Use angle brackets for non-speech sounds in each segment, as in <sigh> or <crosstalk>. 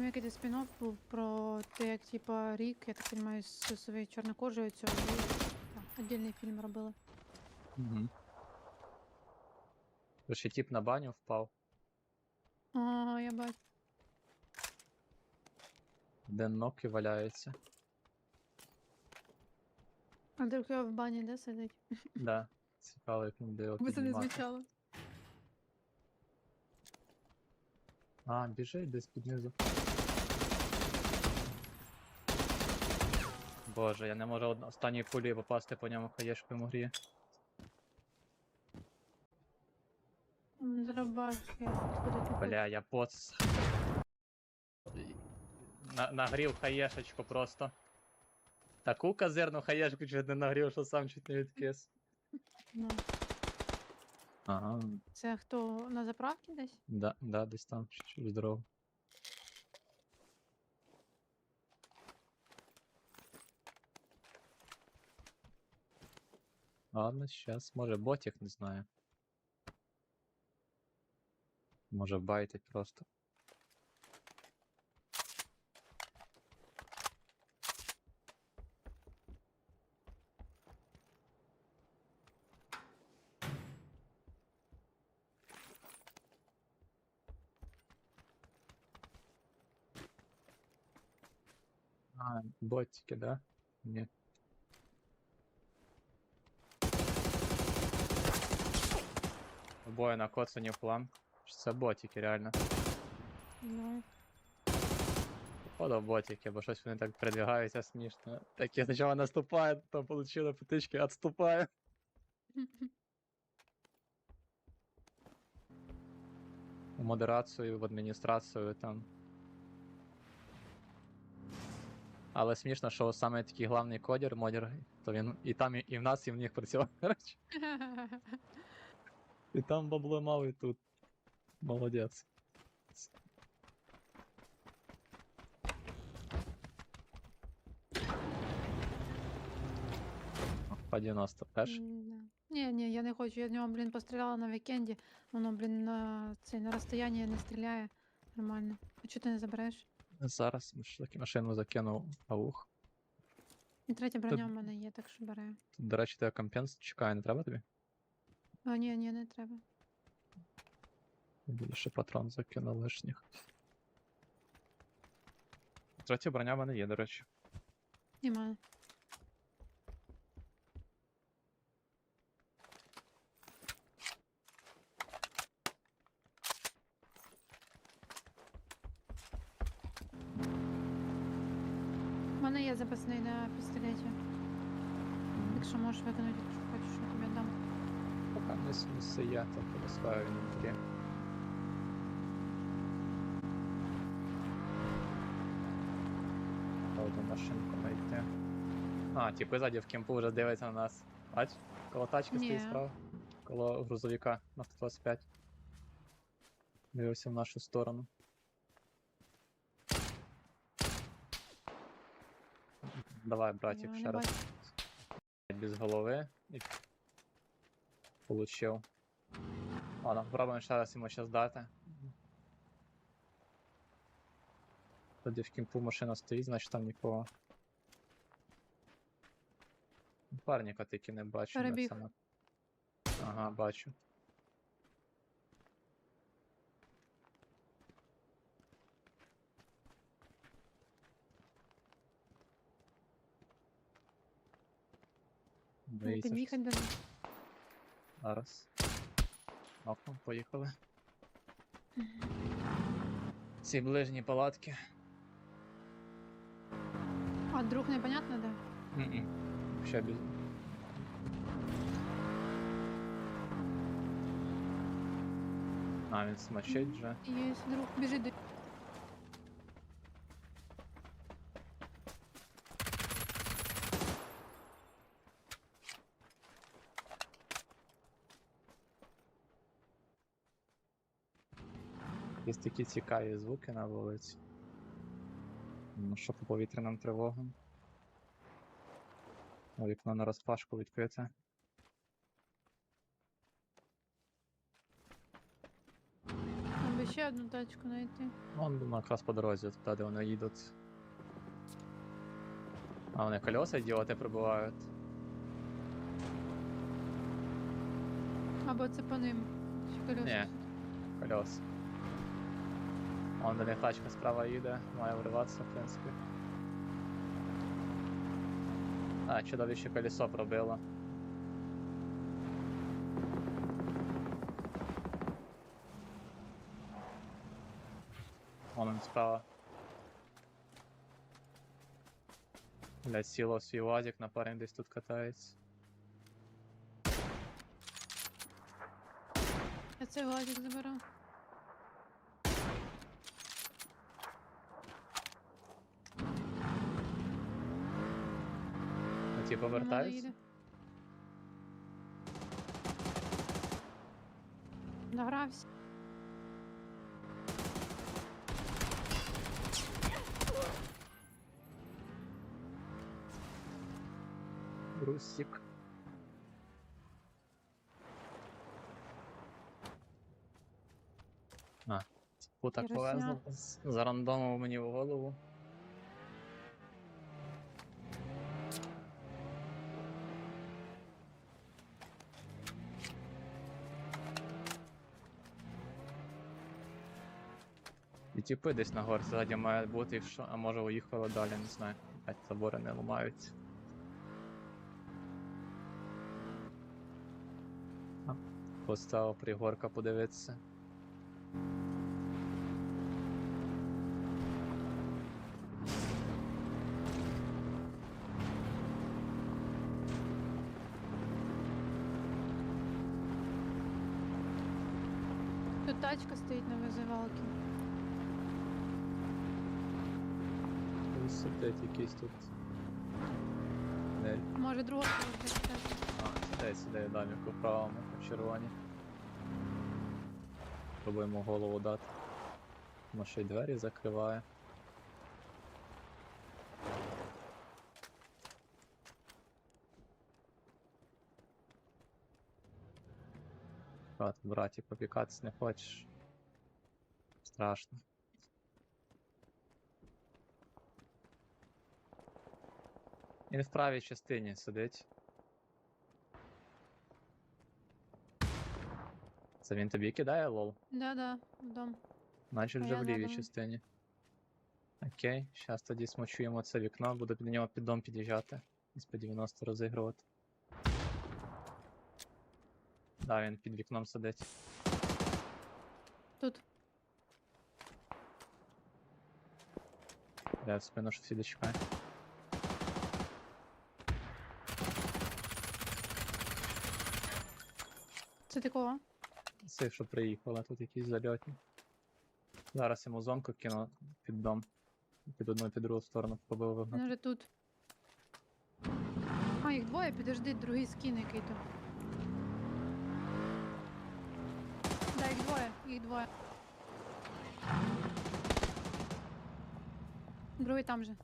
Там якийсь спін був про те, як типа рік, я так розумію, з своєю чорнокожою цього. Так, Отдільний фільм робили. Угу. Ще тип на баню впав, Ага, я бачу. де ноки валяються. А друг його в бані, де сидить? Да. Цікаво, як він буде його Ви це не піднімати. звучало. А, біжить десь під низу. Боже, я не можу од- останньої пулі попасти по ньому хаєшкою грі. Дробаш, я ти Бля, я поц. На, нагрів хаєшечку просто. Таку казирну хаєшку чуть не нагрів, що сам чуть не відкис. Ну, Ага. Це хто на заправці десь? Да, да, десь там чуть-чуть здорово. Ладно, сейчас, може ботик, не знаю. Може байтить просто. ботики, да? Нет. Обоє накоцані в план. Чи Це ботики, реально. Ну, Походу ботики, бо щось вони так передвигаються смішно. Такі спочатку наступають, потім получили потички, відступає. В <laughs> модерацію, в адміністрацію там. Але смішно, що саме такий главний кодер, модер, то він і там, і, і в нас, і в них працював. <laughs> Коротше. І там бабло мав, і тут. Молодець. По 90 теж. Ні, ні, я не хочу. Я в нього, блін, постріляла на вікенді. Воно, блін, на цей на розстоянні не стріляє. Нормально. А чого ти не забереш? Зараз таки машину закинув аух. І третя броня в мене є, так що бере. Тут, до речі, тебе компенс чекає, не треба тобі? А, ні, ні, не треба. Більше патрон закинув лишніх. Третя броня в мене є, до речі. Нема. мене є запасний на пістолеті. Якщо можеш виконати, якщо хочеш, я тобі дам. Пока не все я, то полискаю інвентарі. Одну машинку знайти. А, типи ззаді в кемпу вже дивиться на нас. Бач? Коло тачки стоїть Ні. справа. Коло грузовика на 125. Дивився в нашу сторону. Давай, братик, Я не ще раз. Без голови. І... Получив. Ладно, попробуємо ще раз йому щас дати. Тоді в кімпу машина стоїть, значить там нікого. Парніка тільки не бачу. Перебіг. Ага, бачу. Боїться, що Під'їхати до Зараз. Окно, поїхали. Ці ближні палатки. А друг непонятно, де? М-м. Ще без. А, він смачить вже. Є друг, біжить до. Є такі цікаві звуки на вулиці. Ну що по повітряним тривогам. О, Вікно на розпашку відкрите. Би ще одну тачку знайти. Вон думаю, якраз по дорозі, туди, де вони їдуть. А вони колеса ідіоти прибувають. Або це по ним. Чи колеса Ні. все-таки. До них тачка справа їде, має вриватися, в принципі. А, чудовище колесо пробило. Вон він справа. Блять, сіло свій вазик, напарник десь тут катається. Я цей глазик заберу. Ті повертаються? їде. Награвся. Русик. А, типу так повезло. з- Зарандомив мені в голову. І типи десь на горці ззаді мають бути, і що, а може уїхали далі, не знаю. Опять забори не ламаються. Поставив пригорка подивитися. Тут тачка стоїть на визивалці. Ось Сидить якийсь тут. Не, Може друга а, сидить, сидить доміку в правому, в червоні. Пробуємо голову дати. Може ще й двері закриває. Ти, браті, попікатись не хочеш. Страшно. Він в правій частині сидить. Це він тобі кидає, лол? Да-да, в дом. Наче А вже в лівій частині. Окей, зараз тоді смочуємо це вікно, буду до нього під дом під'їжджати. Десь по 90 розігрувати. Да, він під вікном сидить. Тут. Я в спину що всі дочекає. Це такого? Це що приїхала, тут якісь зальотні. Зараз йому зонку кину під дом. Під одну і під другу сторону пробив Він вигнати. вже тут. А, їх двоє, підожди, другий скін який то. Да, їх двоє, їх двоє. Другий там же.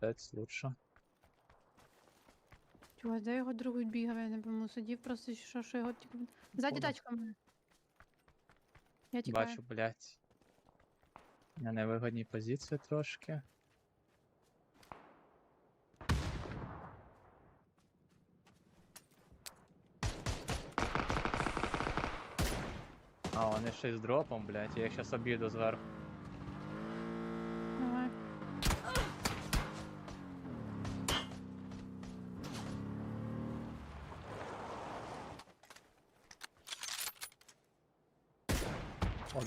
Це лучше. Чувак, де його другий бігав, я не пойму. Сидів просто, що, що його тільки. Ззаді Понял. тачка в мене. Я тікаю. Бачу, блять. На невигодній позиції трошки. А, вони ще й з дропом, блять, я їх щас об'їду зверху. Давай.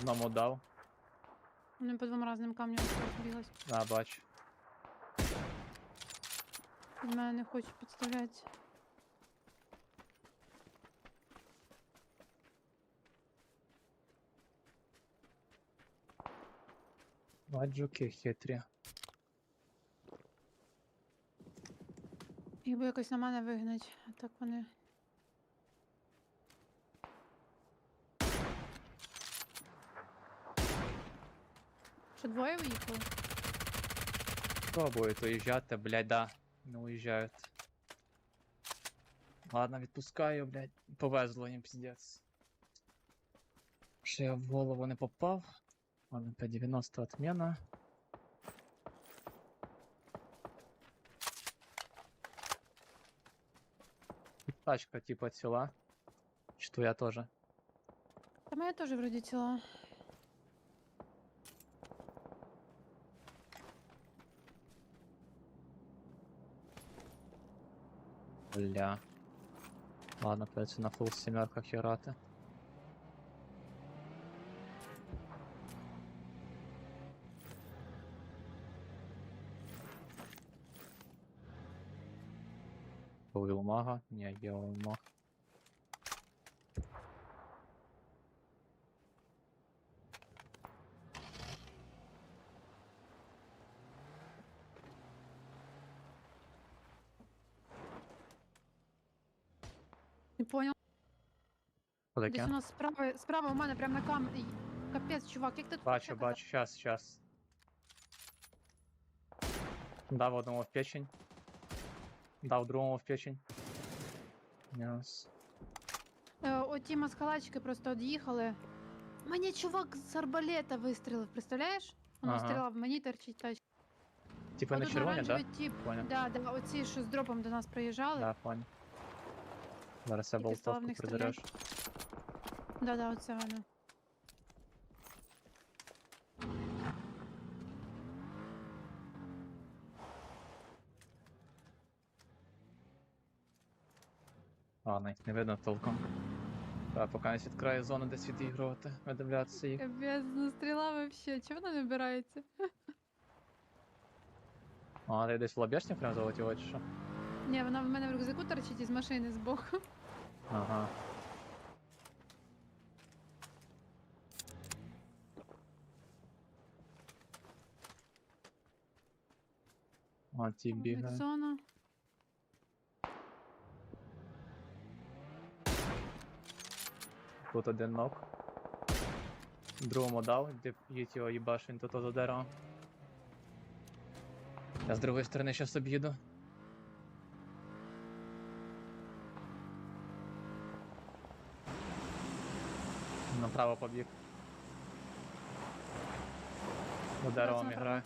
Одному дав. Вони по двом разним камням збіглась. Да, бачу. Від мене не хочуть підставлятися. Баджуки хитрі. Їх би якось на мене вигнать, а так вони. Що двоє виїхали? Пробують уїжджати, блять, да. Не уїжджають. Ладно, відпускаю, блядь. Повезло їм піздець. Що я в голову не попав. Ладно, П-90 отмена. Тачка типа ціла. Чи твоя теж? Та моя теж вроді ціла. Бля. Ладно, придется на фул семерках хераты. Ловил мага? Не, я ловил маг. Не понял. Що Десь у нас справа, справа у мене прямо на камері. Капець, чувак, як ти тут Бачу, ще бачу, щас, щас. Дав одному в печень. Дав другому в печень. Мінус. Е, Оті маскалачки просто од'їхали. Мені чувак з арбалета вистрілив, представляєш? Воно Ага. стріляв, мені терчить тачка. Типа на червоні, да? тіп. Понял. Да, да, оці, що з дропом до нас приїжджали. Да, понял. Зараз я Тільки стала в болтовку них придереш. Да, да, оце воно. Ладно, їх не видно толком. Треба поки не відкрає зону десь відігрувати, видивлятися їх. Капець, ну стріла вообще, чого вона не вбирається? А, ти десь в лобешні прям залетіло чи що? Ні, вона в мене в рюкзаку торчить із машини збоку. Ага. А, ті бігає. Зона. Тут один ног. Другому дав, де їдь його їбаш, він тут за деревом. Я з другої сторони щас об'їду. Направо побіг. Деревом направо. грає.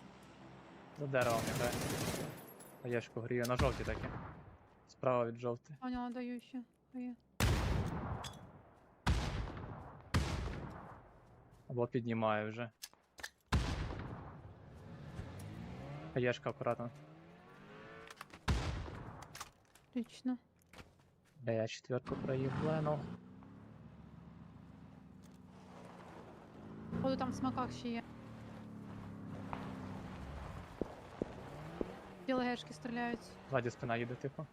За деревом грає. А Єшку грію на жовті такі. Справа від жовтої. Поняла, даю ще. Даю. Або піднімаю вже. Хаєшка акуратно. Отлично. Бля, я четверку проїбленув. Походу там в смаках ще є. Ті легешки стріляють. Ззаді спина їде, типу.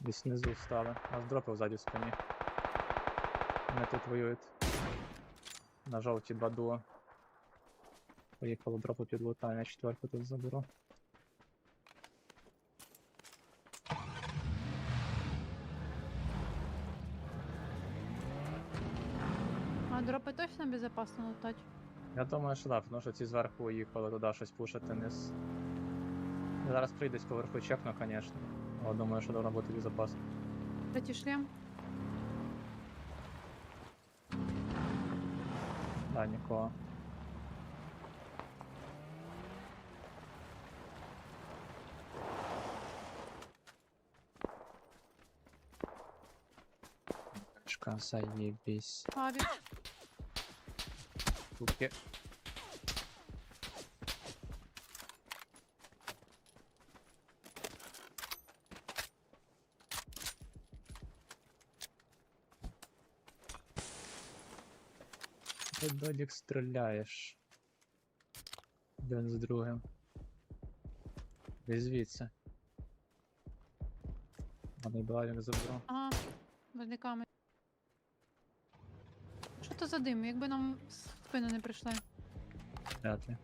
Десь внизу стали. Нас дропив ззаді спині. Вони тут воюють. На жовті два дуо. Поїхало дропу підлутаю, я четверку тут заберу. А дропи точно безопасно лутать? Я думаю, що так, тому що ці зверху їхали туди щось пушити вниз. Зараз прийдуть поверху чекну, звісно. Але думаю, що должно бути безпечно. Третій шлем. Да, нікого. Заебись. Авік. Туки. Ти додік стріляєш. Один з другим. Десь звідси. А балік забрав. Ага. Возле Що то за дим? Якби нам спину не прийшли. Вряд ли.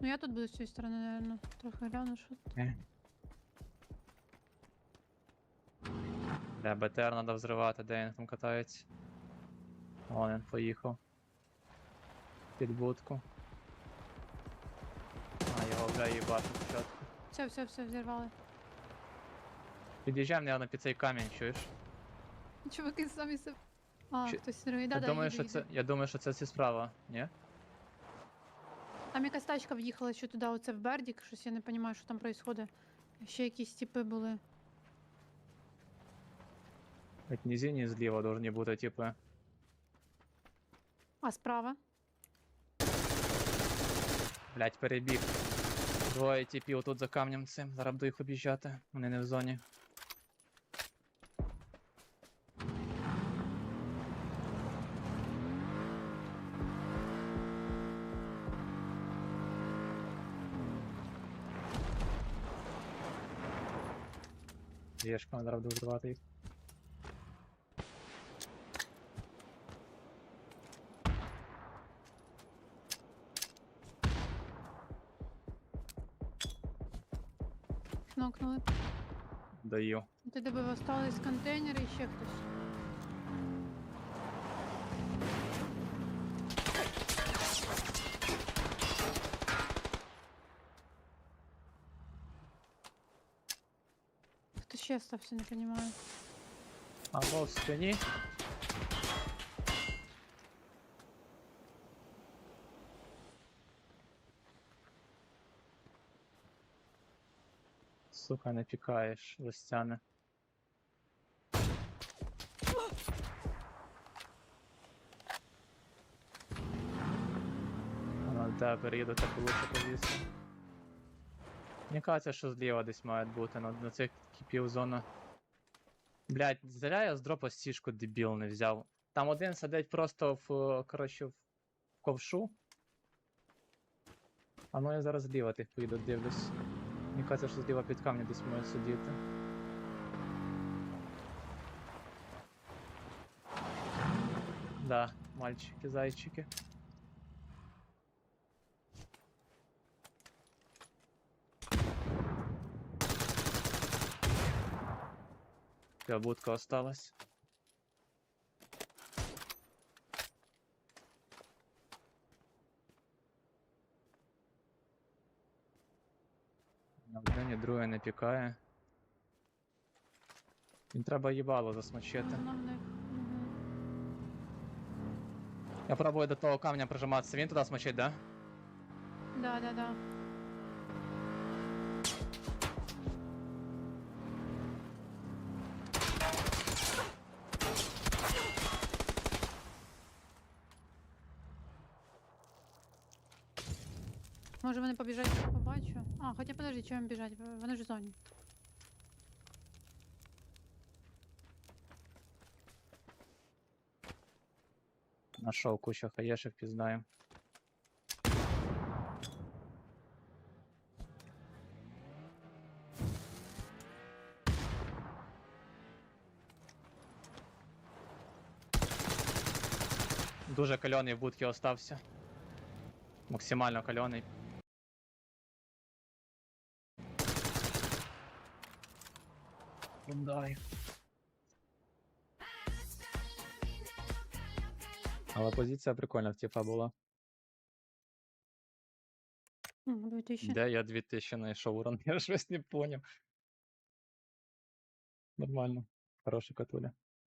Ну я тут буду з цієї сторони, наверное. Трохи гляну, що. тут. Е. Бля, БТР треба взривати, де він там катається. Вон він поїхав. Під будку. А, його вже їбати спочатку. Все, все, все, взірвали. Під'їжджаємо, наверное, під цей камінь, чуєш? Чуваки самі себе. А, Чи- хтось сирує. Да, я, да, думаю, їду, що їду. це, я думаю, що це ці справа, ні? Там якась тачка в'їхала що туди, оце в Бердік, щось я не розумію, що там відбувається. Ще якісь типи були. От низині зліва должні бути, типу. А справа? Блять, перебіг. Двоє типів тут за камнем цим. Зараз буду їх об'їжджати. Вони не в зоні. Єшка, зараз буду вбивати їх. Кнокнули. Даю. Ти де би остались контейнери і ще хтось. Ще остався, не розумію. Або в спині. Сука, не пікаєш, листяне. Де переїду, так лучше повісти. Мені кажеться, що зліва десь має бути, на, на цих кипів зона. Блять, зря я з дропа стіжку дебіл не взяв. Там один сидить просто в, коротше, в ковшу. А ну я зараз зліва тих поїду, дивлюсь. Мені кажеться, що зліва під камнем десь має сидіти. Да, мальчики, зайчики. Така будка осталась. На вдень друге не пікає. Їм треба їбало засмочити. Воно в них. Мгм. Я пробую до того камня прижиматися. Він туди смочить, да? Да, да, да. Може вони побіжать, я побачу. А, хоча подожди, чого їм біжать? В- Вони ж в зоні. Нашов кучу хаєшек, пізнаємо. Дуже кальоний в будці остався. Максимально кальоний. Дай. Але позиція прикольна в типа була. М, 2000. Де я 2000 знайшов урон? <laughs> Я щось не поняв. Нормально. Хороша катуля.